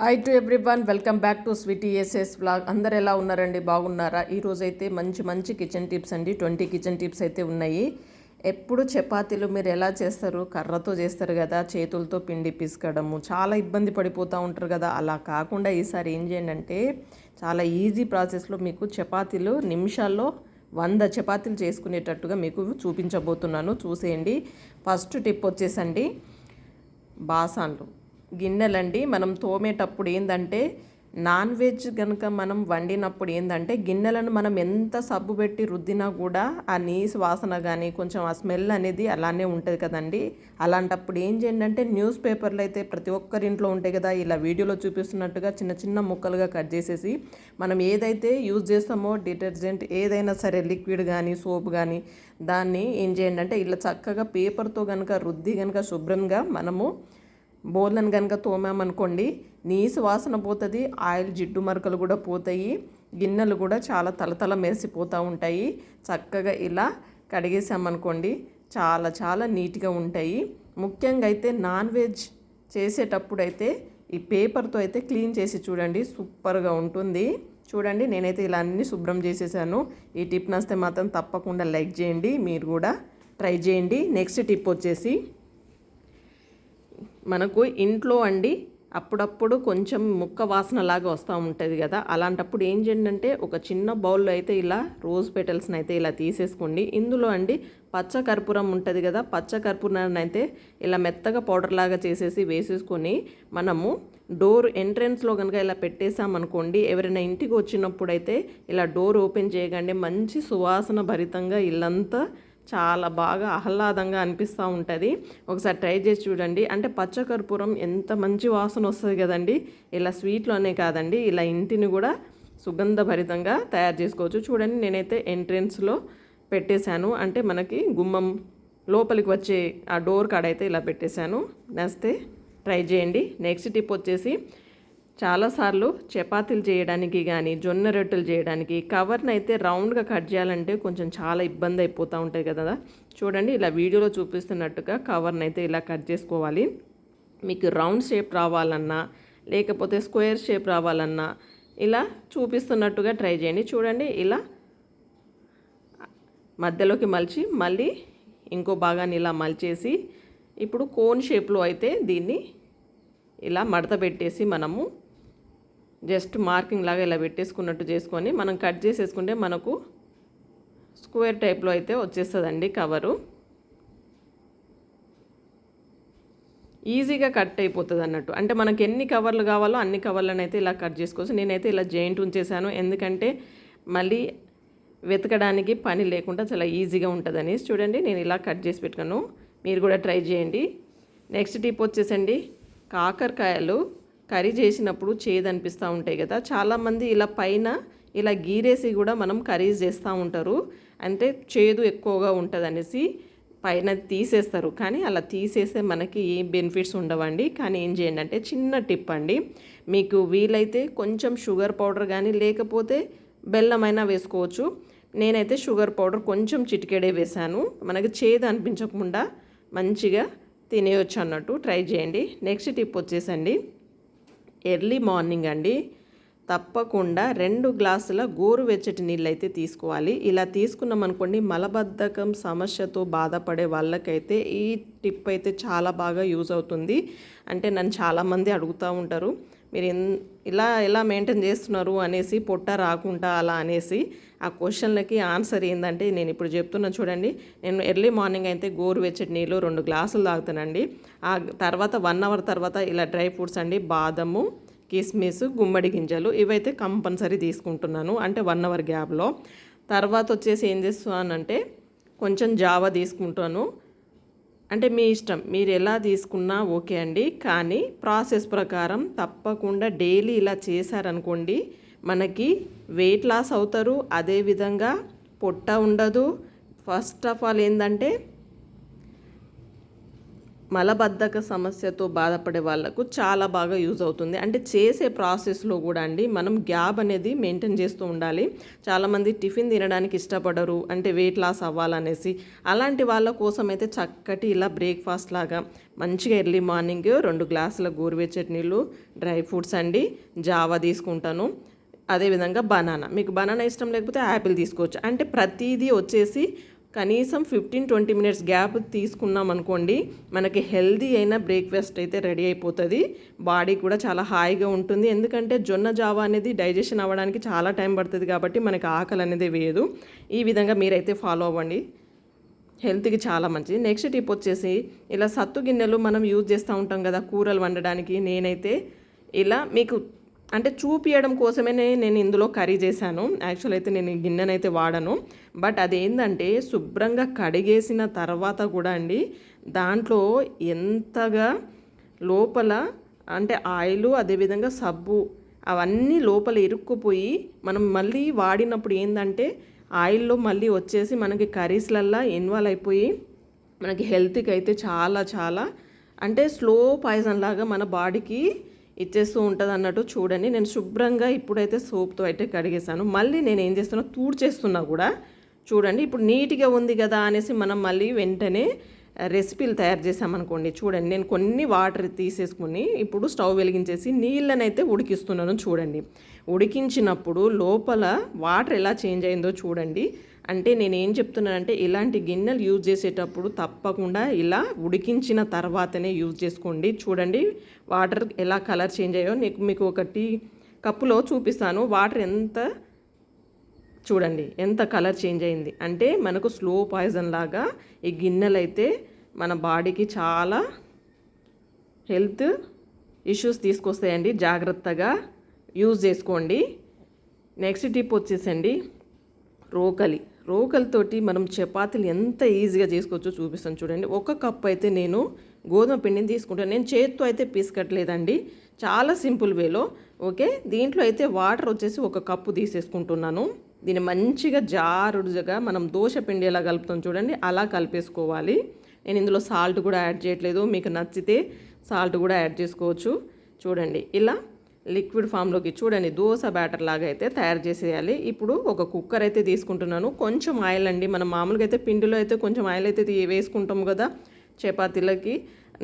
Hi to everyone welcome back to Sweety SS vlog అందరు ఎలా ఉన్నారండి? బాగున్నారా? ఈరోజు అయితే మంచి మంచి కిచెన్ టిప్స్ అండి. ట్వంటీ కిచెన్ టిప్స్ అయితే ఉన్నాయి. ఎప్పుడు చపాతీలు మీరు ఎలా చేస్తారు? కర్రతో చేస్తారు కదా. చేతులతో పిండి పిసకడము. చాలా ఇబ్బంది పడిపోతూ ఉంటారు కదా. అలా కాకుండా ఈసారి ఏం చేయండి అంటే చాలా ఈజీ ప్రాసెస్లో మీకు చపాతీలు నిమిషాల్లో వంద చపాతీలు చేసుకునేటట్టుగా మీకు చూపించబోతున్నాను. చూసేయండి. ఫస్ట్ టిప్ వచ్చేసండి. బాసాన్లు. గిన్నెలండి. మనం తోమేటప్పుడు ఏంటంటే నాన్ వెజ్ కనుక మనం వండినప్పుడు ఏంటంటే గిన్నెలను మనం ఎంత సబ్బు పెట్టి రుద్దినా కూడా ఆ నీసు వాసన కానీ కొంచెం ఆ స్మెల్ అనేది అలానే ఉంటుంది కదండి. అలాంటప్పుడు ఏం చేయండి అంటే న్యూస్ పేపర్లు అయితే ప్రతి ఒక్కరి ఇంట్లో ఉంటాయి కదా ఇలా వీడియోలో చూపిస్తున్నట్టుగా చిన్న చిన్న ముక్కలుగా కట్ చేసేసి మనం ఏదైతే యూజ్ చేస్తామో డిటర్జెంట్ ఏదైనా సరే లిక్విడ్ కానీ సోప్ కానీ దాన్ని ఏం చేయండి అంటే ఇలా చక్కగా పేపర్తో కనుక రుద్ది కనుక శుభ్రంగా మనము బోర్లను కనుక తోమామనుకోండి నీసు వాసన పోతుంది ఆయిల్ జిడ్డు మరకలు కూడా పోతాయి గిన్నెలు కూడా చాలా తలతల మెరిసిపోతూ ఉంటాయి. చక్కగా ఇలా కడిగేసామనుకోండి చాలా చాలా నీట్గా ఉంటాయి. ముఖ్యంగా అయితే నాన్ వెజ్ చేసేటప్పుడు అయితే ఈ పేపర్తో అయితే క్లీన్ చేసి చూడండి సూపర్గా ఉంటుంది. చూడండి నేనైతే ఇలా అన్ని శుభ్రం చేసేసాను. ఈ టిప్ నస్తే మాత్రం తప్పకుండా లైక్ చేయండి మీరు కూడా ట్రై చేయండి. నెక్స్ట్ టిప్ వచ్చేసి మనకు ఇంట్లో అండి అప్పుడప్పుడు కొంచెం ముక్క వాసన లాగా వస్తూ ఉంటుంది కదా. అలాంటప్పుడు ఏం చేయండి అంటే ఒక చిన్న బౌల్లో అయితే ఇలా రోజ్ పెటల్స్ని అయితే ఇలా తీసేసుకోండి. ఇందులో అండి పచ్చ కర్పూరం ఉంటుంది కదా పచ్చ కర్పూరాన్ని అయితే ఇలా మెత్తగా పౌడర్ లాగా చేసేసి వేసేసుకొని మనము డోర్ ఎంట్రన్స్లో కనుక ఇలా పెట్టేసామనుకోండి ఎవరైనా ఇంటికి వచ్చినప్పుడు అయితే ఇలా డోర్ ఓపెన్ చేయగానే మంచి సువాసన భరితంగా ఇల్లంతా చాలా బాగా ఆహ్లాదంగా అనిపిస్తూ ఉంటుంది. ఒకసారి ట్రై చేసి చూడండి. అంటే పచ్చకర్పూరం ఎంత మంచి వాసన వస్తుంది కదండి. ఇలా స్వీట్లోనే కాదండి. ఇలా ఇంటిని కూడా సుగంధభరితంగా తయారు చేసుకోవచ్చు. చూడండి నేనైతే ఎంట్రెన్స్లో పెట్టేశాను. అంటే మనకి గుమ్మం లోపలికి వచ్చే ఆ డోర్ కాడైతే ఇలా పెట్టేశాను. నస్తే ట్రై చేయండి. నెక్స్ట్ టిప్ వచ్చేసి చాలాసార్లు చపాతీలు చేయడానికి కానీ జొన్న రొట్టెలు చేయడానికి కవర్ని అయితే రౌండ్గా కట్ చేయాలంటే కొంచెం చాలా ఇబ్బంది అయిపోతూ ఉంటాయి కదా. చూడండి ఇలా వీడియోలో చూపిస్తున్నట్టుగా కవర్ని అయితే ఇలా కట్ చేసుకోవాలి. మీకు రౌండ్ షేప్ రావాలన్నా లేకపోతే స్క్వేర్ షేప్ రావాలన్నా ఇలా చూపిస్తున్నట్టుగా ట్రై చేయండి. చూడండి ఇలా మధ్యలోకి మలిచి మళ్ళీ ఇంకో భాగాన్ని ఇలా మలిచేసి ఇప్పుడు కోన్ షేప్లో అయితే దీన్ని ఇలా మడత పెట్టేసి మనము జస్ట్ మార్కింగ్ లాగా ఇలా పెట్టేసుకున్నట్టు చేసుకొని మనం కట్ చేసేసుకుంటే మనకు స్క్వేర్ టైప్లో అయితే వచ్చేస్తుందండి కవరు. ఈజీగా కట్ అయిపోతుంది అన్నట్టు అంటే మనకి ఎన్ని కవర్లు కావాలో అన్ని కవర్లను అయితే ఇలా కట్ చేసుకోవచ్చు. నేనైతే ఇలా జాయింట్ ఉంచేసాను ఎందుకంటే మళ్ళీ వెతకడానికి పని లేకుండా చాలా ఈజీగా ఉంటుందని. చూడండి నేను ఇలా కట్ చేసి పెట్టుకున్నాను. మీరు కూడా ట్రై చేయండి. నెక్స్ట్ టిప్ వచ్చేసండి. కాకరకాయలు కర్రీ చేసినప్పుడు చేదు అనిపిస్తూ ఉంటాయి కదా. చాలామంది ఇలా పైన ఇలా గీరేసి కూడా మనం కర్రీస్ చేస్తూ ఉంటారు. అంటే చేదు ఎక్కువగా ఉంటుందనేసి పైన తీసేస్తారు. కానీ అలా తీసేస్తే మనకి ఏ బెనిఫిట్స్ ఉండవండి. కానీ ఏం చేయండి అంటే చిన్న టిప్ అండి. మీకు వీలైతే కొంచెం షుగర్ పౌడర్ కానీ లేకపోతే బెల్లమైనా వేసుకోవచ్చు. నేనైతే షుగర్ పౌడర్ కొంచెం చిటికెడే వేశాను. మనకి చేదు అనిపించకుండా మంచిగా తినేయచ్చు అన్నట్టు ట్రై చేయండి. నెక్స్ట్ టిప్ వచ్చేసండి. ఎర్లీ మార్నింగ్ అండి. తప్పకుండా రెండు గ్లాసుల గోరువెచ్చటి నీళ్ళు అయితే తీసుకోవాలి. ఇలా తీసుకున్నాం అనుకోండి మలబద్ధకం సమస్యతో బాధపడే వాళ్ళకైతే ఈ టిప్ అయితే చాలా బాగా యూజ్ అవుతుంది. అంటే నన్ను చాలామంది అడుగుతూ ఉంటారు మీరు ఇలా ఎలా మెయింటైన్ చేస్తున్నారు అనేసి పొట్ట రాకుండా అలా అనేసి ఆ క్వశ్చన్లకి ఆన్సర్ ఏంటంటే నేను ఇప్పుడు చెప్తున్నా చూడండి. నేను ఎర్లీ మార్నింగ్ అయితే గోరు వెచ్చటి నీళ్ళు రెండు గ్లాసులు తాగుతానండి. ఆ తర్వాత వన్ అవర్ తర్వాత ఇలా డ్రై ఫ్రూట్స్ అండి బాదము కిస్మిస్ గుమ్మడి గింజలు ఇవైతే కంపల్సరీ తీసుకుంటున్నాను. అంటే వన్ అవర్ గ్యాప్లో. తర్వాత వచ్చేసి ఏం చేస్తున్నానంటే కొంచెం జావా తీసుకుంటాను. అంటే మీ ఇష్టం. మీరు ఎలా తీసుకున్నా ఓకే అండి. కానీ ప్రాసెస్ ప్రకారం తప్పకుండా డైలీ ఇలా చేశారనుకోండి మనకి వెయిట్ లాస్ అవుతారు. అదేవిధంగా పొట్ట ఉండదు. ఫస్ట్ ఆఫ్ ఆల్ ఏంటంటే మలబద్ధక సమస్యతో బాధపడే వాళ్ళకు చాలా బాగా యూజ్ అవుతుంది. అంటే చేసే ప్రాసెస్లో కూడా అండి మనం గ్యాప్ అనేది మెయింటైన్ చేస్తూ ఉండాలి. చాలామంది టిఫిన్ తినడానికి ఇష్టపడరు. అంటే వెయిట్ లాస్ అవ్వాలనేసి. అలాంటి వాళ్ళ కోసం అయితే చక్కటి ఇలా బ్రేక్ఫాస్ట్ లాగా మంచిగా ఎర్లీ మార్నింగ్ రెండు గ్లాసుల గోరువెచ్చటి నీళ్ళు డ్రై ఫ్రూట్స్ అండి. జావా తీసుకుంటాను. అదేవిధంగా బనానా. మీకు బనానా ఇష్టం లేకపోతే యాపిల్ తీసుకోవచ్చు. అంటే ప్రతిదీ వచ్చేసి కనీసం ఫిఫ్టీన్ ట్వంటీ మినిట్స్ గ్యాప్ తీసుకున్నాం అనుకోండి మనకి హెల్దీ అయిన బ్రేక్ఫాస్ట్ అయితే రెడీ అయిపోతుంది. బాడీ కూడా చాలా హాయిగా ఉంటుంది. ఎందుకంటే జొన్న జావా అనేది డైజెషన్ అవ్వడానికి చాలా టైం పడుతుంది కాబట్టి మనకి ఆకలి అనేది వేయదు. ఈ విధంగా మీరైతే ఫాలో అవ్వండి. హెల్త్కి చాలా మంచిది. నెక్స్ట్ టిప్ వచ్చేసి ఇలా సత్తు గిన్నెలు మనం యూజ్ చేస్తూ ఉంటాం కదా కూరలు వండడానికి నేనైతే ఇలా మీకు అంటే చూపియడం కోసమే నేను ఇందులో కర్రీ చేశాను. యాక్చువల్ అయితే నేను గిన్నెనైతే వాడను. బట్ అదేంటంటే శుభ్రంగా కడిగేసిన తర్వాత కూడా అండి దాంట్లో ఎంతగా లోపల అంటే ఆయిల్ అదేవిధంగా సబ్బు అవన్నీ లోపల ఇరుక్కుపోయి మనం మళ్ళీ వాడినప్పుడు ఏంటంటే ఆయిల్లో మళ్ళీ వచ్చేసి మనకి కర్రీస్లల్లా ఇన్వాల్వ్ అయిపోయి మనకి హెల్త్కి అయితే చాలా చాలా అంటే స్లో పాయిజన్ లాగా మన బాడీకి ఇచ్చేస్తూ ఉంటుంది అన్నట్టు చూడండి. నేను శుభ్రంగా ఇప్పుడైతే సోప్తో అయితే కడిగేశాను. మళ్ళీ నేను ఏం చేస్తున్నా తూడు చేస్తున్నా కూడా చూడండి. ఇప్పుడు నీట్గా ఉంది కదా అనేసి మనం మళ్ళీ వెంటనే రెసిపీలు తయారు చేసామనుకోండి చూడండి. నేను కొన్ని వాటర్ తీసేసుకుని ఇప్పుడు స్టవ్ వెలిగించేసి నీళ్ళనైతే ఉడికిస్తున్నాను చూడండి. ఉడికించినప్పుడు లోపల వాటర్ ఎలా చేంజ్ అయిందో చూడండి. అంటే నేను ఏం చెప్తున్నానంటే ఇలాంటి గిన్నెలు యూజ్ చేసేటప్పుడు తప్పకుండా ఇలా ఉడికించిన తర్వాతనే యూజ్ చేసుకోండి. చూడండి వాటర్ ఎలా కలర్ చేంజ్ అయ్యో నీకు మీకు ఒకటి కప్పులో చూపిస్తాను. వాటర్ ఎంత చూడండి ఎంత కలర్ చేంజ్ అయింది. అంటే మనకు స్లో పాయిజన్ లాగా ఈ గిన్నెలు అయితే మన బాడీకి చాలా హెల్త్ ఇష్యూస్ తీసుకొస్తాయండి. జాగ్రత్తగా యూజ్ చేసుకోండి. నెక్స్ట్ టిప్ వచ్చేసండి రోకలి. రోకలితోటి మనం చపాతీలు ఎంత ఈజీగా చేసుకోవచ్చో చూపిస్తాను చూడండి. ఒక కప్ అయితే నేను గోధుమ పిండిని తీసుకుంటాను. నేను చేత్తో అయితే పీసుకట్లేదండి చాలా సింపుల్ వేలో. ఓకే? దీంట్లో అయితే వాటర్ వచ్చేసి ఒక కప్పు తీసేసుకుంటున్నాను. దీన్ని మంచిగా జారుడుగా మనం దోశ పిండి ఎలా కలుపుతాం చూడండి. అలా కలిపేసుకోవాలి. నేను ఇందులో సాల్ట్ కూడా యాడ్ చేయట్లేదు. మీకు నచ్చితే సాల్ట్ కూడా యాడ్ చేసుకోవచ్చు. చూడండి. ఇలా లిక్విడ్ ఫామ్లోకి చూడండి. దోశ బ్యాటర్ లాగా అయితే తయారు చేసేయాలి. ఇప్పుడు ఒక కుక్కర్ అయితే తీసుకుంటున్నాను. కొంచెం ఆయిల్ అండి. మనం మామూలుగా అయితే పిండిలో అయితే కొంచెం ఆయిల్ అయితే వేసుకుంటాం కదా చపాతీలకి.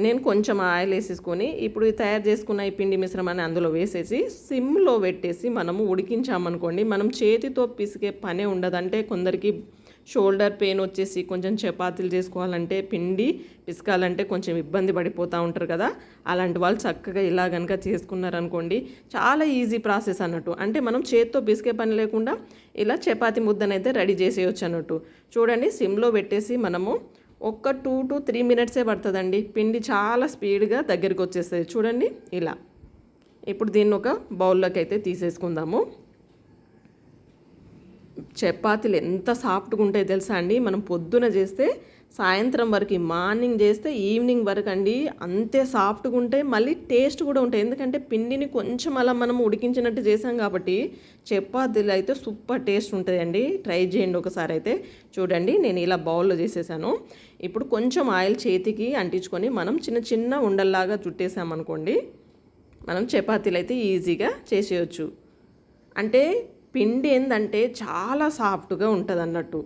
నేను కొంచెం ఆయిల్ వేసేసుకొని ఇప్పుడు తయారు చేసుకున్న ఈ పిండి మిశ్రమాన్ని అందులో వేసేసి సిమ్లో పెట్టేసి మనము ఉడికించామనుకోండి మనం చేతితో పిసికే పనే ఉండదు. అంటే కొందరికి షోల్డర్ పెయిన్ వచ్చేసి కొంచెం చపాతీలు చేసుకోవాలంటే పిండి పిసకాలంటే కొంచెం ఇబ్బంది పడిపోతూ ఉంటారు కదా. అలాంటి వాళ్ళు చక్కగా ఇలా కనుక చేసుకున్నారనుకోండి చాలా ఈజీ ప్రాసెస్ అన్నట్టు. అంటే మనం చేత్తో పిసికే పని లేకుండా ఇలా చపాతి ముద్దనైతే రెడీ చేసేయచ్చు అన్నట్టు. చూడండి సిమ్లో పెట్టేసి మనము ఒక్క టూ టు త్రీ మినిట్సే పడుతుందండి. పిండి చాలా స్పీడ్గా దగ్గరికి వచ్చేస్తుంది. చూడండి ఇలా. ఇప్పుడు దీన్ని ఒక బౌల్లోకి అయితే తీసేసుకుందాము. చపాతీలు ఎంత సాఫ్ట్గా ఉంటాయి తెలుసా అండి? మనం పొద్దున చేస్తే సాయంత్రం వరకు మార్నింగ్ చేస్తే ఈవినింగ్ వరకు అండి అంతే సాఫ్ట్గా ఉంటాయి. మళ్ళీ టేస్ట్ కూడా ఉంటాయి. ఎందుకంటే పిండిని కొంచెం అలా మనం ఉడికించినట్టు చేసాం కాబట్టి చపాతీలు అయితే సూపర్ టేస్ట్ ఉంటుందండి ట్రై చేయండి ఒకసారి అయితే. చూడండి నేను ఇలా బౌల్లో చేసేసాను. ఇప్పుడు కొంచెం ఆయిల్ చేతికి అంటించుకొని మనం చిన్న చిన్న ఉండల్లాగా చుట్టేసామనుకోండి మనం చపాతీలు అయితే ఈజీగా చేసేయచ్చు. అంటే పిండి ఏంటంటే చాలా సాఫ్ట్గా ఉంటుంది అన్నట్టు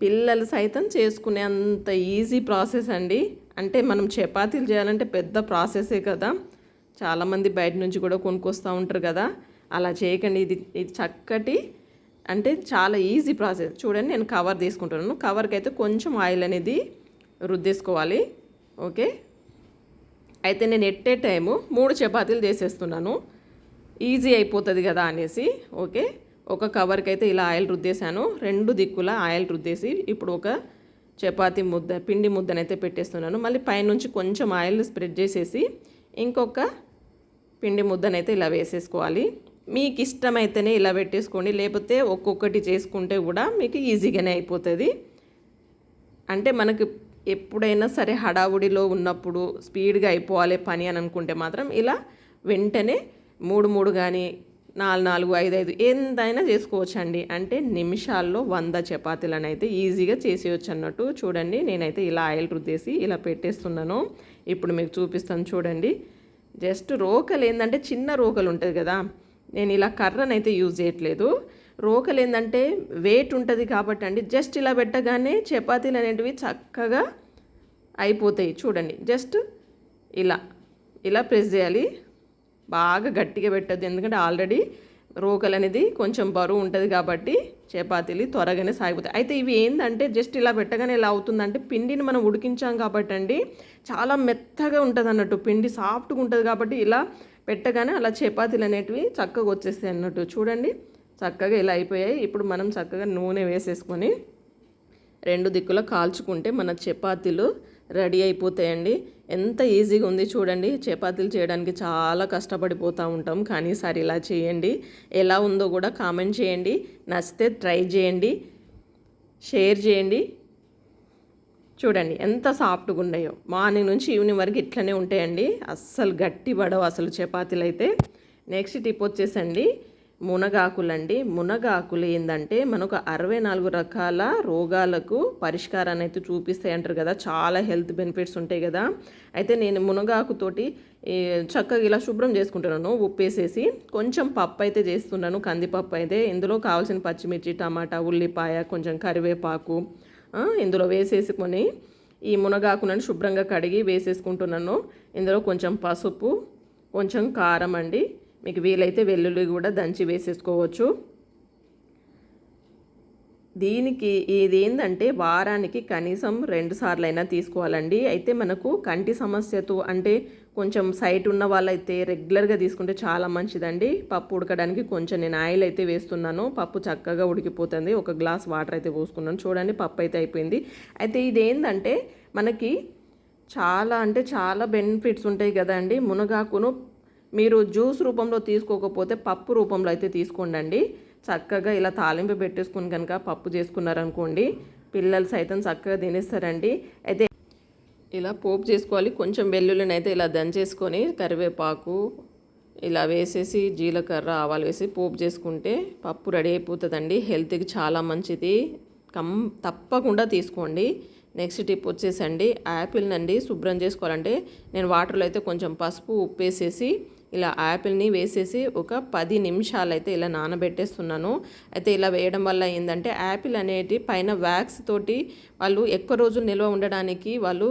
పిల్లలు సైతం చేసుకునే అంత ఈజీ ప్రాసెస్ అండి. అంటే మనం చపాతీలు చేయాలంటే పెద్ద ప్రాసెసే కదా. చాలామంది బయట నుంచి కూడా కొనుక్కొస్తూ ఉంటారు కదా. అలా చేయకండి. ఇది ఇది చక్కటి అంటే చాలా ఈజీ ప్రాసెస్. చూడండి నేను కవర్ తీసుకుంటున్నాను. కవర్కి అయితే కొంచెం ఆయిల్ అనేది రుద్దేసుకోవాలి. ఓకే? అయితే నేను ఎట్టే టైము మూడు చపాతీలు చేసేస్తున్నాను. ఈజీ అయిపోతుంది కదా అనేసి ఓకే ఒక కవర్కి అయితే ఇలా ఆయిల్ రుద్దేశాను. రెండు దిక్కుల ఆయిల్ రుద్దేసి ఇప్పుడు ఒక చపాతి ముద్ద పిండి ముద్దనైతే పెట్టేస్తున్నాను. మళ్ళీ పైనుంచి కొంచెం ఆయిల్ స్ప్రెడ్ చేసేసి ఇంకొక పిండి ముద్దనైతే ఇలా వేసేసుకోవాలి. మీకు ఇష్టమైతేనే ఇలా పెట్టేసుకోండి లేకపోతే ఒక్కొక్కటి చేసుకుంటే కూడా మీకు ఈజీగానే అయిపోతుంది. అంటే మనకు ఎప్పుడైనా సరే హడావుడిలో ఉన్నప్పుడు స్పీడ్గా అయిపోవాలి పని అని అనుకుంటే మాత్రం ఇలా వెంటనే మూడు మూడు కానీ నాలుగు నాలుగు ఐదు ఐదు ఎంతైనా చేసుకోవచ్చండి. అంటే నిమిషాల్లో వంద చపాతీలను అయితే ఈజీగా చేసేయచ్చు అన్నట్టు చూడండి. నేనైతే ఇలా ఆయిల్ రుద్దేసి ఇలా పెట్టేస్తున్నాను. ఇప్పుడు మీకు చూపిస్తాను చూడండి. జస్ట్ రోకలు ఏంటంటే చిన్న రోకలు ఉంటుంది కదా. నేను ఇలా కర్రనైతే యూజ్ చేయట్లేదు. రోకలు ఏంటంటే వెయిట్ ఉంటుంది కాబట్టి అండి జస్ట్ ఇలా పెట్టగానే చపాతీలు అనేటివి చక్కగా అయిపోతాయి చూడండి. జస్ట్ ఇలా ఇలా ప్రెస్ చేయాలి. బాగా గట్టిగా పెట్టద్దు. ఎందుకంటే ఆల్రెడీ రోకలు అనేది కొంచెం బరువు ఉంటుంది కాబట్టి చపాతీలు త్వరగానే సాగిపోతాయి. అయితే ఇవి ఏంటంటే జస్ట్ ఇలా పెట్టగానే ఇలా అవుతుందంటే పిండిని మనం ఉడికించాం కాబట్టి అండి చాలా మెత్తగా ఉంటుంది అన్నట్టు పిండి సాఫ్ట్గా ఉంటుంది కాబట్టి ఇలా పెట్టగానే అలా చపాతీలు అనేటివి చక్కగా వచ్చేస్తాయి అన్నట్టు. చూడండి చక్కగా ఇలా అయిపోయాయి. ఇప్పుడు మనం చక్కగా నూనె వేసేసుకొని రెండు దిక్కుల కాల్చుకుంటే మన చపాతీలు రెడీ అయిపోతాయండి. ఎంత ఈజీగా ఉంది చూడండి. చపాతీలు చేయడానికి చాలా కష్టపడిపోతూ ఉంటాం. కానీ ఈసారి ఇలా చేయండి. ఎలా ఉందో కూడా కామెంట్ చేయండి. నచ్చితే ట్రై చేయండి. షేర్ చేయండి. చూడండి ఎంత సాఫ్ట్గా ఉన్నాయో. మార్నింగ్ నుంచి ఈవినింగ్ వరకు ఇట్లనే ఉంటాయండి. అస్సలు గట్టి పడవు అసలు చపాతీలు అయితే. నెక్స్ట్ టిప్ వచ్చేసండి. మునగాకులండి. మునగాకులు ఏంటంటే మనకు అరవై నాలుగు రకాల రోగాలకు పరిష్కారాన్ని అయితే చూపిస్తాయి అంటారు కదా. చాలా హెల్త్ బెనిఫిట్స్ ఉంటాయి కదా. అయితే నేను మునగాకుతోటి చక్కగా ఇలా శుభ్రం చేసుకుంటున్నాను. ఉప్పేసేసి కొంచెం పప్పు అయితే చేస్తున్నాను. కందిపప్పు అయితే ఇందులో కావాల్సిన పచ్చిమిర్చి టమాటా ఉల్లిపాయ కొంచెం కరివేపాకు ఇందులో వేసేసుకొని ఈ మునగాకులను శుభ్రంగా కడిగి వేసేసుకుంటున్నాను. ఇందులో కొంచెం పసుపు కొంచెం కారం అండి. మీకు వీలైతే వెల్లుల్లి కూడా దంచి వేసేసుకోవచ్చు. దీనికి ఇది ఏంటంటే వారానికి కనీసం రెండు సార్లైనా అయినా తీసుకోవాలండి. అయితే మనకు కంటి సమస్యతో అంటే కొంచెం సైట్ ఉన్న వాళ్ళైతే రెగ్యులర్గా తీసుకుంటే చాలా మంచిదండి. పప్పు ఉడకడానికి కొంచెం నేను ఆయిల్ అయితే వేస్తున్నాను. పప్పు చక్కగా ఉడికిపోతుంది. ఒక గ్లాస్ వాటర్ అయితే పోసుకున్నాను. చూడండి పప్పు అయితే అయిపోయింది. అయితే ఇది ఏంటంటే మనకి చాలా అంటే చాలా బెనిఫిట్స్ ఉంటాయి కదండి. మునగాకును మీరు జ్యూస్ రూపంలో తీసుకోకపోతే పప్పు రూపంలో అయితే తీసుకోండి చక్కగా ఇలా తాలింపు పెట్టేసుకుని కనుక పప్పు చేసుకున్నారనుకోండి పిల్లలు సైతం చక్కగా తినేస్తారండి. అయితే ఇలా పోపు చేసుకోవాలి. కొంచెం వెల్లుల్లిని అయితే ఇలా దంచేసుకొని కరివేపాకు ఇలా వేసేసి జీలకర్ర ఆవాలు వేసి పోపు చేసుకుంటే పప్పు రెడీ అయిపోతుందండి. హెల్త్కి చాలా మంచిది. కం తప్పకుండా తీసుకోండి. నెక్స్ట్ టిప్ వచ్చేసండి యాపిల్ నండి శుభ్రం చేసుకోవాలంటే నేను వాటర్లో అయితే కొంచెం పసుపు ఉప్పు వేసేసి ఇలా యాపిల్ని వేసేసి ఒక పది నిమిషాలు అయితే ఇలా నానబెట్టేస్తున్నాను. అయితే ఇలా వేయడం వల్ల ఏంటంటే యాపిల్ అనేది పైన వ్యాక్స్ తోటి వాళ్ళు ఎక్కువ రోజులు నిల్వ ఉండడానికి వాళ్ళు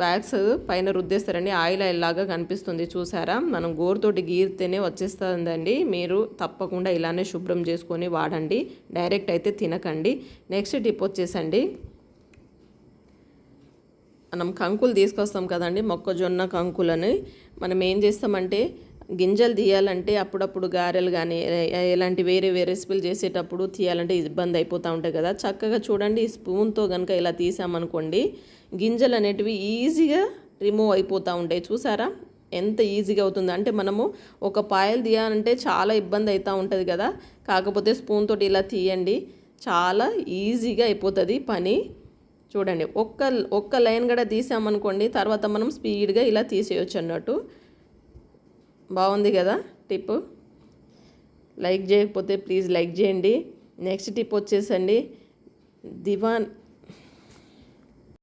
వ్యాక్స్ పైన రుద్దేస్తారండి. ఆయిల్ ఆయిల్ లాగా కనిపిస్తుంది చూసారా? మనం గోరుతోటి గీరితేనే వచ్చేస్తుందండి. మీరు తప్పకుండా ఇలానే శుభ్రం చేసుకొని వాడండి. డైరెక్ట్ అయితే తినకండి. నెక్స్ట్ టిప్ వచ్చేసండి. మనం కంకులు తీసుకొస్తాం కదండి మొక్కజొన్న కంకులని. మనం ఏం చేస్తామంటే గింజలు తీయాలంటే అప్పుడప్పుడు గారెలు కానీ ఎలాంటి వేరే వేరే రెసిపీలు చేసేటప్పుడు తీయాలంటే ఇబ్బంది అయిపోతూ ఉంటాయి కదా. చక్కగా చూడండి ఈ స్పూన్తో కనుక ఇలా తీసామనుకోండి గింజలు అనేటివి ఈజీగా రిమూవ్ అయిపోతూ ఉంటాయి. చూసారా? ఎంత ఈజీగా అవుతుంది. అంటే మనము ఒక పాయలు తీయాలంటే చాలా ఇబ్బంది అవుతూ ఉంటుంది కదా. కాకపోతే స్పూన్ తోటి ఇలా తీయండి చాలా ఈజీగా అయిపోతుంది పని. చూడండి ఒక్క ఒక్క లైన్ కూడా తీసామనుకోండి తర్వాత మనం స్పీడ్గా ఇలా తీసేయచ్చు అన్నట్టు. బాగుంది కదా టిప్ లైక్ చేయకపోతే ప్లీజ్ లైక్ చేయండి. నెక్స్ట్ టిప్ వచ్చేసండి. దివాన్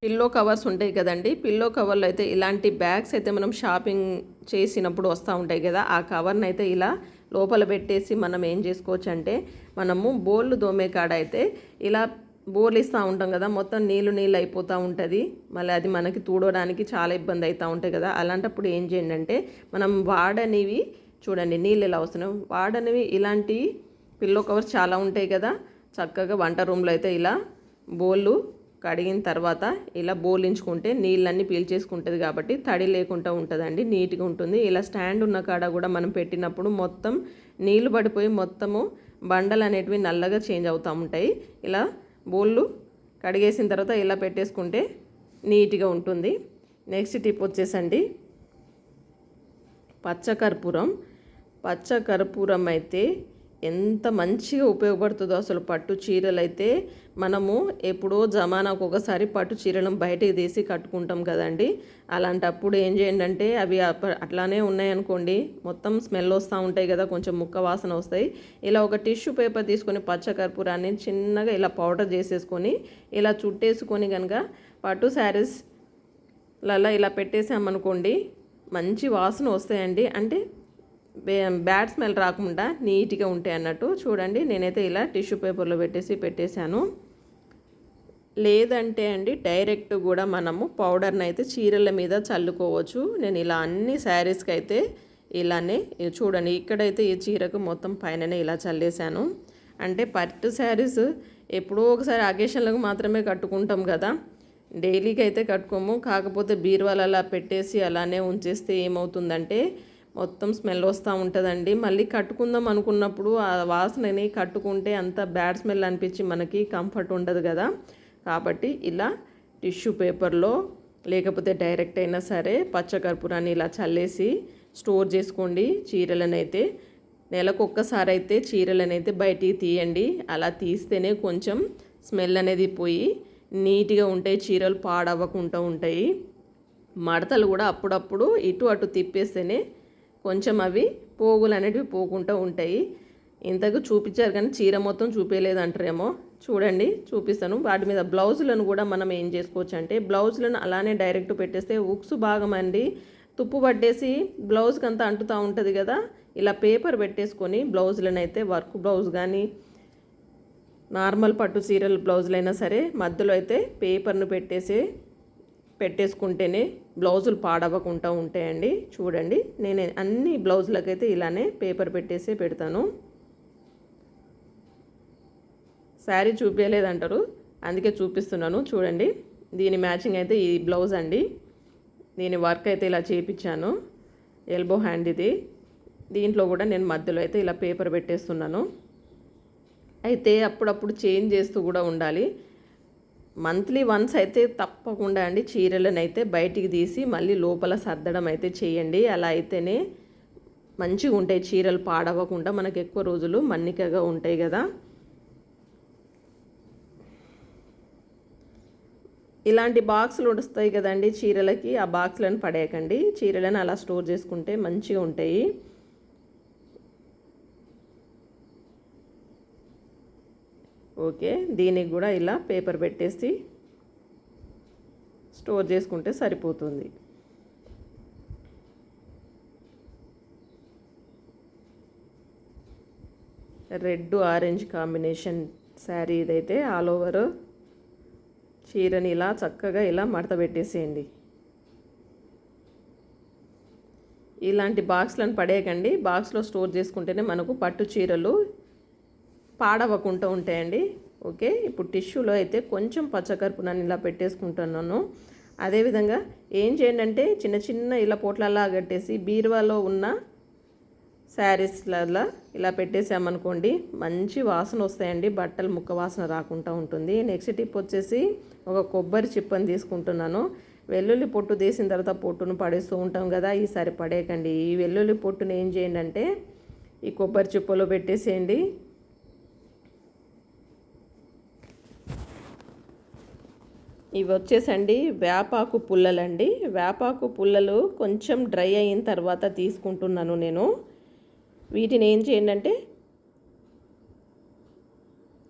పిల్లో కవర్స్ ఉంటాయి కదండి. పిల్లో కవర్లు అయితే ఇలాంటి బ్యాగ్స్ అయితే మనం షాపింగ్ చేసినప్పుడు వస్తూ ఉంటాయి కదా. ఆ కవర్ని అయితే ఇలా లోపల పెట్టేసి మనం ఏం చేసుకోవచ్చు అంటే మనము బోళ్ళు దోమే కాడ అయితే ఇలా బోర్లు ఇస్తూ ఉంటాం కదా మొత్తం నీళ్ళు నీళ్ళు అయిపోతూ ఉంటుంది. మళ్ళీ అది మనకి తూడడానికి చాలా ఇబ్బంది అవుతూ ఉంటాయి కదా. అలాంటప్పుడు ఏం చేయండి అంటే మనం వాడనివి చూడండి నీళ్ళు ఎలా వస్తున్నాయి. వాడనివి ఇలాంటి పిల్లో కవర్స్ చాలా ఉంటాయి కదా. చక్కగా వంట రూమ్లో అయితే ఇలా బోళ్ళు కడిగిన తర్వాత ఇలా బోలించుకుంటే నీళ్ళన్నీ పీల్చేసుకుంటుంది కాబట్టి తడి లేకుండా ఉంటుందండి నీట్గా ఉంటుంది. ఇలా స్టాండ్ ఉన్న కాడ కూడా మనం పెట్టినప్పుడు మొత్తం నీళ్ళు పడిపోయి మొత్తము బండలు అనేటివి నల్లగా చేంజ్ అవుతూ ఉంటాయి. ఇలా బోళ్ళు కడిగేసిన తర్వాత ఇలా పెట్టేసుకుంటే నీట్గా ఉంటుంది. నెక్స్ట్ టిప్ వచ్చేసండి. పచ్చకర్పూరం పచ్చకర్పూరం అయితే ఎంత మంచిగా ఉపయోగపడుతుందో అసలు పట్టు చీరలు అయితే మనము ఎప్పుడో జమానాకు ఒకసారి పట్టు చీరలను బయటకు తీసి కట్టుకుంటాం కదండి. అలాంటప్పుడు ఏం చేయండి అంటే అవి అప్ప- అట్లానే ఉన్నాయనుకోండి మొత్తం స్మెల్ వస్తూ ఉంటాయి కదా కొంచెం ముక్క వాసన వస్తాయి. ఇలా ఒక టిష్యూ పేపర్ తీసుకొని పచ్చకర్పూరాన్ని చిన్నగా ఇలా పౌడర్ చేసేసుకొని ఇలా చుట్టేసుకొని కనుక పట్టు శారీస్ లలా ఇలా పెట్టేసామనుకోండి మంచి వాసన వస్తాయండి. అంటే బ్యాడ్ స్మెల్ రాకుండా నీట్గా ఉంటాయి అన్నట్టు చూడండి. నేనైతే ఇలా టిష్యూ పేపర్లో పెట్టేసి పెట్టేశాను. లేదంటే అండి డైరెక్ట్ కూడా మనము పౌడర్ని అయితే చీరల మీద చల్లుకోవచ్చు. నేను ఇలా అన్ని శారీస్కి అయితే ఇలానే చూడండి ఇక్కడైతే ఈ చీరకు మొత్తం పైననే ఇలా చల్లేశాను. అంటే పట్టు శారీస్ ఎప్పుడో ఒకసారి అకేషన్లకు మాత్రమే కట్టుకుంటాం కదా. డైలీకి అయితే కట్టుకోము. కాకపోతే బీరువాలు అలా పెట్టేసి అలానే ఉంచేస్తే ఏమవుతుందంటే మొత్తం స్మెల్ వస్తూ ఉంటుందండి. మళ్ళీ కట్టుకుందాం అనుకున్నప్పుడు ఆ వాసనని కట్టుకుంటే అంత బ్యాడ్ స్మెల్ అనిపించి మనకి కంఫర్ట్ ఉండదు కదా. కాబట్టి ఇలా టిష్యూ పేపర్లో లేకపోతే డైరెక్ట్ అయినా సరే పచ్చకర్పూరాన్ని ఇలా చల్లేసి స్టోర్ చేసుకోండి చీరలనైతే. నెలకు ఒక్కసారి అయితే చీరలనైతే బయటికి తీయండి. అలా తీస్తేనే కొంచెం స్మెల్ అనేది పోయి నీట్గా ఉంటాయి చీరలు పాడవ్వకుండా ఉంటాయి. మడతలు కూడా అప్పుడప్పుడు ఇటు అటు తిప్పేస్తేనే కొంచెం అవి పోగులు అనేటివి పోకుండా ఉంటాయి. ఇంతకు చూపించారు కానీ చీర మొత్తం చూపించలేదు అంటారేమో చూడండి చూపిస్తాను. వాటి మీద బ్లౌజులను కూడా మనం ఏం చేసుకోవచ్చు అంటే బ్లౌజులను అలానే డైరెక్ట్ పెట్టేస్తే ఉక్సు భాగం అండి. తుప్పు పట్టేసి బ్లౌజ్కి అంతా అంటుతూ ఉంటుంది కదా ఇలా పేపర్ పెట్టేసుకొని బ్లౌజులను అయితే వర్క్ బ్లౌజ్ కానీ నార్మల్ పట్టు చీరల బ్లౌజులైనా సరే మధ్యలో అయితే పేపర్ను పెట్టేసి పెట్టేసుకుంటేనే బ్లౌజులు పాడవకుండా ఉంటాయండి. చూడండి నేను అన్ని బ్లౌజులకైతే ఇలానే పేపర్ పెట్టేసి పెడతాను. శారీ చూపించలేదంటారు అందుకే చూపిస్తున్నాను. చూడండి దీని మ్యాచింగ్ అయితే ఈ బ్లౌజ్ అండి. దీని వర్క్ అయితే ఇలా చేయించాను ఎల్బో హ్యాండ్ ఇది. దీంట్లో కూడా నేను మధ్యలో అయితే ఇలా పేపర్ పెట్టేస్తున్నాను. అయితే అప్పుడప్పుడు చేంజ్ చేస్తూ కూడా ఉండాలి. మంత్లీ వన్స్ అయితే తప్పకుండా అండి చీరలను అయితే బయటికి తీసి మళ్ళీ లోపల సర్దడం అయితే చేయండి. అలా అయితేనే మంచిగా ఉంటాయి చీరలు పాడవకుండా మనకు ఎక్కువ రోజులు మన్నికగా ఉంటాయి కదా. ఇలాంటి బాక్సులు వస్తాయి కదండి చీరలకి ఆ బాక్సులను పడేయకండి. చీరలను అలా స్టోర్ చేసుకుంటే మంచిగా ఉంటాయి. ఓకే దీనికి కూడా ఇలా పేపర్ పెట్టేసి స్టోర్ చేసుకుంటే సరిపోతుంది. రెడ్ ఆరెంజ్ కాంబినేషన్ శారీ ఇదైతే ఆల్ ఓవర్ చీరని ఇలా చక్కగా ఇలా మడత పెట్టేసేయండి. ఇలాంటి బాక్స్లను పడేయకండి. బాక్స్లో స్టోర్ చేసుకుంటేనే మనకు పట్టు చీరలు పాడవకుండా ఉంటాయండి. ఓకే? ఇప్పుడు టిష్యూలో అయితే కొంచెం పచ్చకరుపు నన్ను ఇలా పెట్టేసుకుంటున్నాను. అదేవిధంగా ఏం చేయండి అంటే చిన్న చిన్న ఇలా పోట్లలా కట్టేసి బీరువాలో ఉన్న శారీస్లలో ఇలా పెట్టేసామనుకోండి మంచి వాసన వస్తాయండి. బట్టలు ముక్క వాసన రాకుండా ఉంటుంది. నెక్స్ట్ టిప్ వచ్చేసి ఒక కొబ్బరి చిప్పని తీసుకుంటున్నాను. వెల్లుల్లి పొట్టు తీసిన తర్వాత పొట్టును పడేస్తూ ఉంటాం కదా ఈసారి పడేయకండి. ఈ వెల్లుల్లి పొట్టును ఏం చేయండి అంటే ఈ కొబ్బరి చిప్పలో పెట్టేసేయండి. ఇవి వచ్చేసండి వేపాకు పుల్లలండి. వేపాకు పుల్లలు కొంచెం డ్రై అయిన తర్వాత తీసుకుంటున్నాను నేను. వీటిని ఏం చేయండి అంటే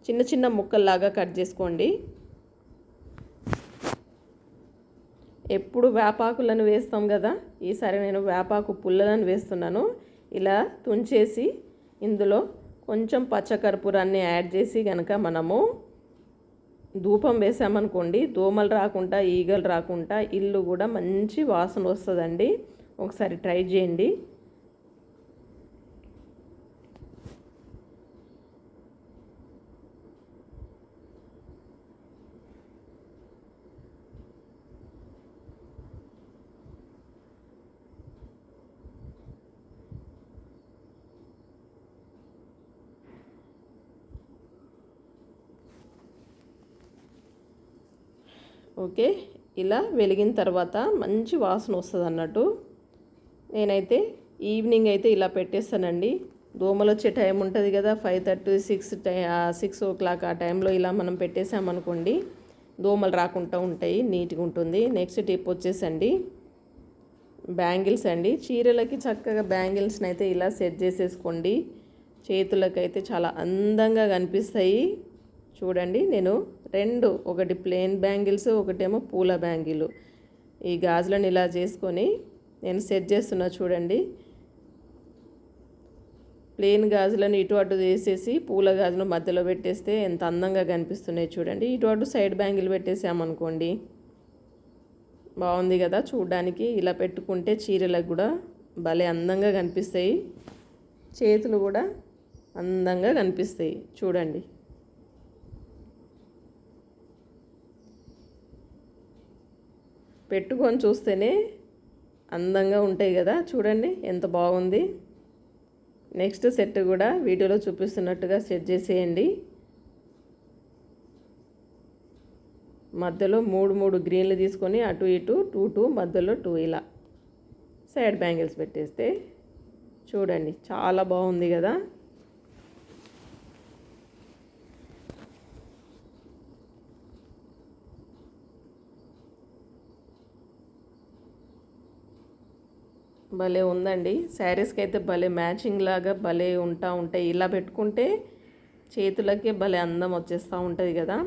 చిన్న చిన్న ముక్కల్లాగా కట్ చేసుకోండి. ఎప్పుడు వేపాకులను వేస్తాం కదా ఈసారి నేను వేపాకు పుల్లలను వేస్తున్నాను. ఇలా తుంచేసి ఇందులో కొంచెం పచ్చకర్పూరాన్ని యాడ్ చేసి కనుక మనము ధూపం వేసామనుకోండి దోమలు రాకుండా ఈగలు రాకుండా ఇల్లు కూడా మంచి వాసన వస్తుందండి. ఒకసారి ట్రై చేయండి. ఓకే ఇలా వెలిగిన తర్వాత మంచి వాసన వస్తుంది అన్నట్టు. నేనైతే ఈవినింగ్ అయితే ఇలా పెట్టేస్తానండి. దోమలు వచ్చే టైం ఉంటుంది కదా five thirty six tie six o'clock ఆ టైంలో ఇలా మనం పెట్టేసామనుకోండి దోమలు రాకుండా ఉంటాయి నీట్గా ఉంటుంది. నెక్స్ట్ టిప్ వచ్చేసండి బ్యాంగిల్స్ అండి. చీరలకి చక్కగా బ్యాంగిల్స్ని అయితే ఇలా సెట్ చేసేసుకోండి. చేతులకైతే చాలా అందంగా కనిపిస్తాయి. చూడండి నేను రెండు ఒకటి ప్లెయిన్ బ్యాంగిల్స్ ఒకటేమో పూల బ్యాంగిల్. ఈ గాజులను ఇలా చేసుకొని నేను సెట్ చేస్తున్నా చూడండి. ప్లెయిన్ గాజులను ఇటు అటు వేసేసి పూల గాజులు మధ్యలో పెట్టేస్తే ఎంత అందంగా కనిపిస్తున్నాయి చూడండి. ఇటు అటు సైడ్ బ్యాంగిల్ పెట్టేసామనుకోండి బాగుంది కదా చూడడానికి. ఇలా పెట్టుకుంటే చీరలకు కూడా భలే అందంగా కనిపిస్తాయి. చేతులు కూడా అందంగా కనిపిస్తాయి. చూడండి. పెట్టుకొని చూస్తేనే అందంగా ఉంటాయి కదా. చూడండి ఎంత బాగుంది. నెక్స్ట్ సెట్ కూడా వీడియోలో చూపిస్తున్నట్టుగా సెట్ చేసేయండి. మధ్యలో మూడు మూడు గ్రీన్లు తీసుకొని అటు ఇటు టూ టూ మధ్యలో టూ ఇలా సైడ్ బ్యాంగిల్స్ పెట్టేస్తే చూడండి చాలా బాగుంది కదా. భలే ఉందండి. శారీస్కి అయితే భలే మ్యాచింగ్ లాగా భలే ఉంటా ఉంటాయి. ఇలా పెట్టుకుంటే చేతులకే భలే అందం వచ్చేస్తూ ఉంటుంది కదా.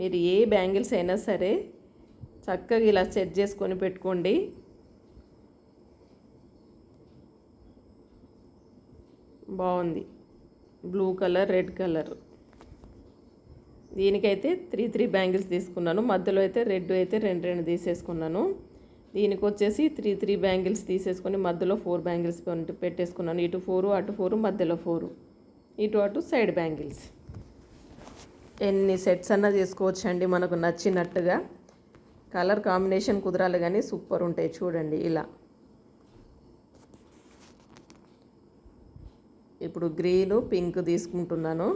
మీరు ఏ బ్యాంగిల్స్ అయినా సరే చక్కగా ఇలా సెట్ చేసుకొని పెట్టుకోండి. బాగుంది. Blue colour red colour. దీనికైతే త్రీ త్రీ బ్యాంగిల్స్ తీసుకున్నాను. మధ్యలో అయితే రెడ్ అయితే రెండు రెండు తీసేసుకున్నాను. దీనికి వచ్చేసి త్రీ త్రీ బ్యాంగిల్స్ తీసేసుకొని మధ్యలో ఫోర్ బ్యాంగిల్స్ పెట్టేసుకున్నాను. ఇటు ఫోరు అటు ఫోరు మధ్యలో ఫోరు. ఇటు అటు సైడ్ బ్యాంగిల్స్. ఎన్ని సెట్స్ అన్నా చేసుకోవచ్చండి మనకు నచ్చినట్టుగా. కలర్ కాంబినేషన్ కుదరాలి కానీ సూపర్ ఉంటాయి చూడండి ఇలా. ఇప్పుడు గ్రీను పింక్ తీసుకుంటున్నాను.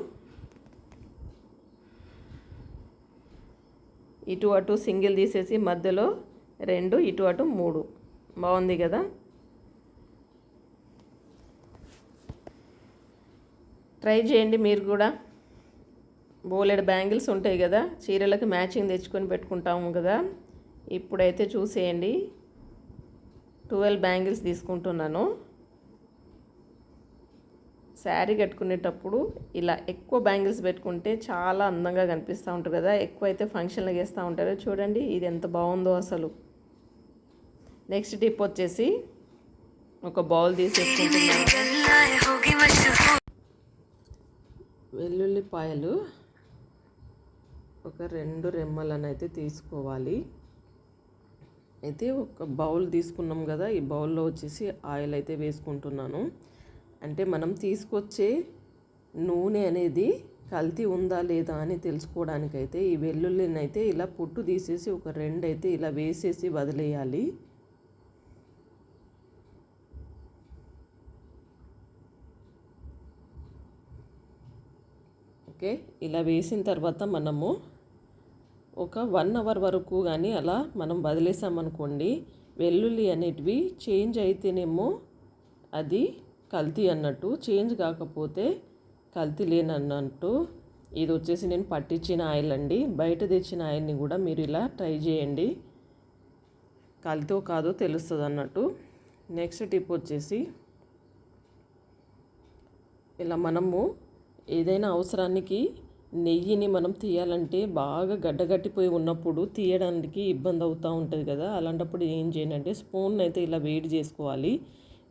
ఇటు అటు సింగిల్ తీసేసి మధ్యలో రెండు ఇటు అటు మూడు. బాగుంది కదా? ట్రై చేయండి మీరు కూడా. బోలెడు బ్యాంగిల్స్ ఉంటాయి కదా చీరలకు మ్యాచింగ్ తెచ్చుకొని పెట్టుకుంటాము కదా. ఇప్పుడైతే చూసేయండి. ట్వెల్వ్ బ్యాంగిల్స్ తీసుకుంటున్నాను. శారీ కట్టుకునేటప్పుడు ఇలా ఎక్కువ బ్యాంగిల్స్ పెట్టుకుంటే చాలా అందంగా కనిపిస్తూ ఉంటుంది కదా. ఎక్కువ అయితే ఫంక్షన్లకు వేస్తూ ఉంటారు. చూడండి ఇది ఎంత బాగుందో అసలు. నెక్స్ట్ టిప్ వచ్చేసి ఒక బౌల్ తీసేసుకుంటున్నాను వెల్లుల్లిపాయలు ఒక రెండు రెమ్మలను అయితే తీసుకోవాలి. అయితే ఒక బౌల్ తీసుకున్నాం కదా ఈ బౌల్లో వచ్చేసి ఆయిల్ అయితే వేసుకుంటున్నాను. అంటే మనం తీసుకొచ్చే నూనె అనేది కల్తీ ఉందా లేదా అని తెలుసుకోవడానికైతే ఈ వెల్లుల్లిని అయితే ఇలా పుట్టు తీసేసి ఒక రెండు అయితే ఇలా వేసేసి వదిలేయాలి. ఓకే. ఇలా వేసిన తర్వాత మనము ఒక వన్ అవర్ వరకు కానీ అలా మనం వదిలేసామనుకోండి వెల్లుల్లి అనేటివి చేంజ్ అయితేనేమో అది కల్తీ అన్నట్టు చేంజ్ కాకపోతే కల్తీ లేనన్నట్టు. ఇది వచ్చేసి నేను పట్టించిన ఆయిల్ అండి. బయట తెచ్చిన ఆయిల్ని కూడా మీరు ఇలా ట్రై చేయండి. కల్తో కాదో తెలుస్తుంది అన్నట్టు నెక్స్ట్ టిప్ వచ్చేసి ఇలా మనము ఏదైనా అవసరానికి నెయ్యిని మనం తీయాలంటే బాగా గడ్డగట్టిపోయి ఉన్నప్పుడు తీయడానికి ఇబ్బంది అవుతూ ఉంటుంది కదా. అలాంటప్పుడు ఏం చేయాలంటే స్పూన్ అయితే ఇలా వేడి చేసుకోవాలి.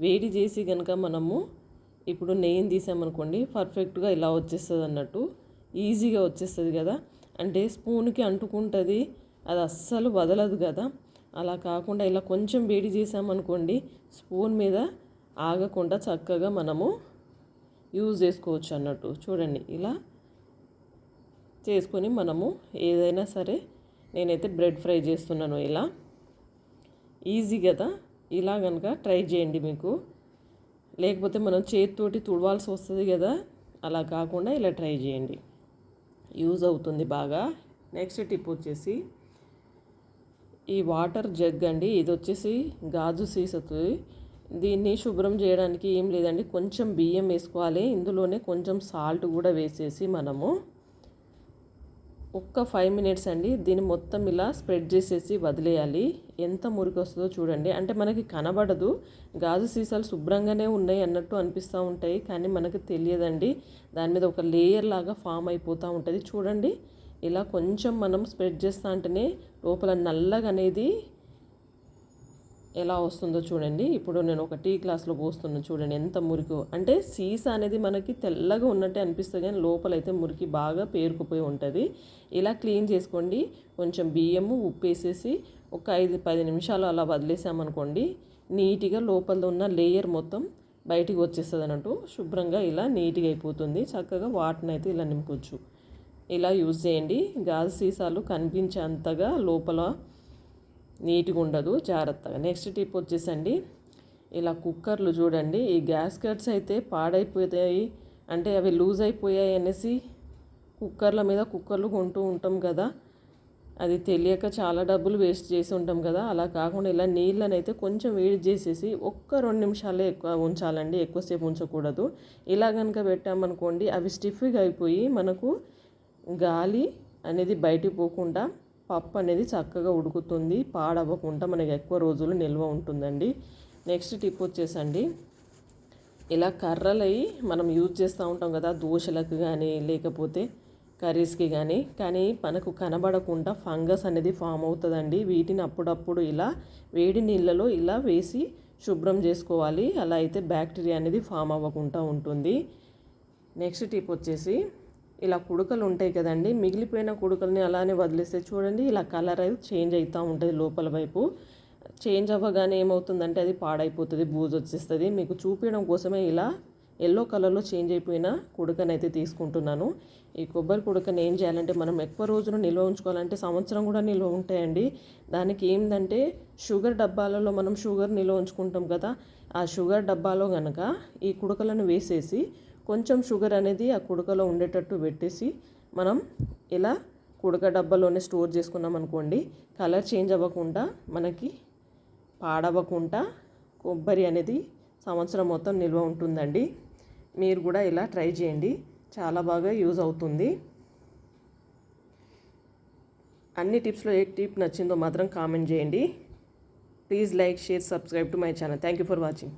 వేడి చేసి కనుక మనము ఇప్పుడు నెయ్యిని తీసామనుకోండి పర్ఫెక్ట్గా ఇలా వచ్చేస్తుంది అన్నట్టు ఈజీగా వచ్చేస్తుంది కదా. అంటే స్పూన్కి అంటుకుంటుంది అది అస్సలు వదలదు కదా. అలా కాకుండా ఇలా కొంచెం వేడి చేసామనుకోండి స్పూన్ మీద ఆగకుండా చక్కగా మనము యూజ్ చేసుకోవచ్చు అన్నట్టు. చూడండి ఇలా చేసుకొని మనము ఏదైనా సరే నేనైతే బ్రెడ్ ఫ్రై చేస్తున్నాను ఇలా. ఈజీ కదా ఇలా కనుక ట్రై చేయండి మీకు. లేకపోతే మనం చేతితోటి తుడవాల్సి వస్తుంది కదా అలా కాకుండా ఇలా ట్రై చేయండి. యూజ్ అవుతుంది బాగా. నెక్స్ట్ టిప్ వచ్చేసి ఈ వాటర్ జగ్ అండి ఇది వచ్చేసి గాజు సీసతో దీన్ని శుభ్రం చేయడానికి ఏం లేదండి. కొంచెం బియ్యం వేసుకోవాలి. ఇందులోనే కొంచెం సాల్ట్ కూడా వేసేసి మనము ఒక్క ఫైవ్ మినిట్స్ అండి దీన్ని మొత్తం ఇలా స్ప్రెడ్ చేసేసి వదిలేయాలి. ఎంత మురికి వస్తుందో చూడండి. అంటే మనకి కనబడదు. గాజు సీసాలు శుభ్రంగానే ఉన్నాయి అన్నట్టు అనిపిస్తూ ఉంటాయి. కానీ మనకి తెలియదండి. దాని మీద ఒక లేయర్ లాగా ఫామ్ అయిపోతూ ఉంటుంది. చూడండి. ఇలా కొంచెం మనం స్ప్రెడ్ చేస్తా అంటేనే లోపల నల్లగా అనేది ఎలా వస్తుందో చూడండి. ఇప్పుడు నేను ఒక టీ గ్లాస్లో పోస్తున్నాను చూడండి. ఎంత మురికి. అంటే సీసా అనేది మనకి తెల్లగా ఉన్నట్టే అనిపిస్తుంది కానీ లోపలైతే మురికి బాగా పేరుకుపోయి ఉంటుంది. ఇలా క్లీన్ చేసుకోండి. కొంచెం బియ్యము ఉప్పు వేసేసి ఒక ఐదు పది నిమిషాలు అలా వదిలేసామనుకోండి నీట్గా లోపల ఉన్న లేయర్ మొత్తం బయటికి వచ్చేస్తుంది అన్నట్టు శుభ్రంగా ఇలా నీట్గా అయిపోతుంది. చక్కగా వాటిని అయితే ఇలా నింపొచ్చు ఇలా యూజ్ చేయండి. గాజు సీసాలు కనిపించేంతగా లోపల నీట్గా ఉండదు జాగ్రత్తగా. నెక్స్ట్ టిప్ వచ్చేసండి ఇలా కుక్కర్లు చూడండి. ఈ గ్యాస్ కట్స్ అయితే పాడైపోతాయి అంటే అవి లూజ్ అయిపోయాయి అనేసి కుక్కర్ల మీద కుక్కర్లు కొంటూ ఉంటాం కదా. అది తెలియక చాలా డబ్బులు వేస్ట్ చేసి ఉంటాం కదా. అలా కాకుండా ఇలా నీళ్ళని అయితే కొంచెం వేడి చేసేసి ఒక్క రెండు నిమిషాలే ఎక్కువ ఉంచాలండి ఎక్కువసేపు ఉంచకూడదు. ఇలా కనుక పెట్టామనుకోండి అవి స్టిఫ్గా అయిపోయి మనకు గాలి అనేది బయటికి పోకుండా పప్పు అనేది చక్కగా ఉడుకుతుంది. పాడవ్వకుండా మనకి ఎక్కువ రోజులు నిల్వ ఉంటుందండి. నెక్స్ట్ టిప్ వచ్చేసండి. ఇలా కర్రలై మనం యూజ్ చేస్తూ ఉంటాం కదా దోశలకు కానీ లేకపోతే కర్రీస్కి కానీ కానీ మనకు కనబడకుండా ఫంగస్ అనేది ఫామ్ అవుతుందండి. వీటిని అప్పుడప్పుడు ఇలా వేడి నీళ్ళలో ఇలా వేసి శుభ్రం చేసుకోవాలి. అలా అయితే బ్యాక్టీరియా అనేది ఫామ్ అవ్వకుండా ఉంటుంది. నెక్స్ట్ టిప్ వచ్చేసి ఇలా కుడుకలు ఉంటాయి కదండి. మిగిలిపోయిన కుడుకల్ని అలానే వదిలేస్తే చూడండి ఇలా కలర్ అయితే చేంజ్ అవుతూ ఉంటుంది లోపల వైపు. చేంజ్ అవ్వగానే ఏమవుతుందంటే అది పాడైపోతుంది బూజు వచ్చేస్తుంది. మీకు చూపించడం కోసమే ఇలా ఎల్లో కలర్లో చేంజ్ అయిపోయిన కుడుకనైతే తీసుకుంటున్నాను. ఈ కొబ్బరి కుడుకని ఏం చేయాలంటే మనం ఎక్కువ రోజులు నిల్వ ఉంచుకోవాలంటే సంవత్సరం కూడా నిల్వ ఉంటాయండి. దానికి ఏంటంటే షుగర్ డబ్బాలలో మనం షుగర్ నిల్వ ఉంచుకుంటాం కదా ఆ షుగర్ డబ్బాలో కనుక ఈ కుడకలను వేసేసి కొంచెం షుగర్ అనేది ఆ కుడకలో ఉండేటట్టు పెట్టేసి మనం ఇలా కుడక డబ్బాలోనే స్టోర్ చేసుకున్నాం అనుకోండి కలర్ చేంజ్ అవ్వకుండా మనకి పాడవ్వకుండా కొబ్బరి అనేది సంవత్సరం మొత్తం నిల్వ ఉంటుందండి. మీరు కూడా ఇలా ట్రై చేయండి చాలా బాగా యూజ్ అవుతుంది. అన్ని టిప్స్లో ఏ టిప్ నచ్చిందో మాత్రం కామెంట్ చేయండి. Please like share subscribe to my channel. Thank you for watching.